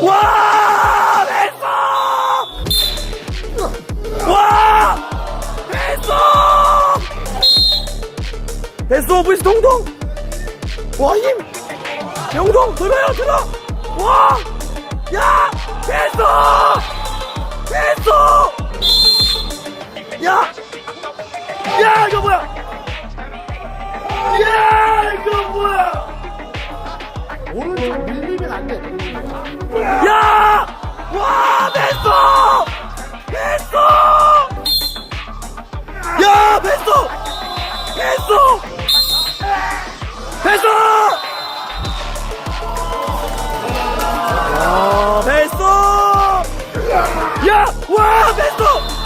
와! 됐어! 와! 됐어! 됐어, 브리스 동동! 와, 힘! 영동, 들어요, 들어! 와! 야! 됐어! 됐어! 야! 야, 이거 뭐야! 야, 이거 뭐야! 오른쪽 밀리면 안 돼. 야 뱃소! 뱃소! 뱃소! 야 뱃소! 야! 와 뱃소!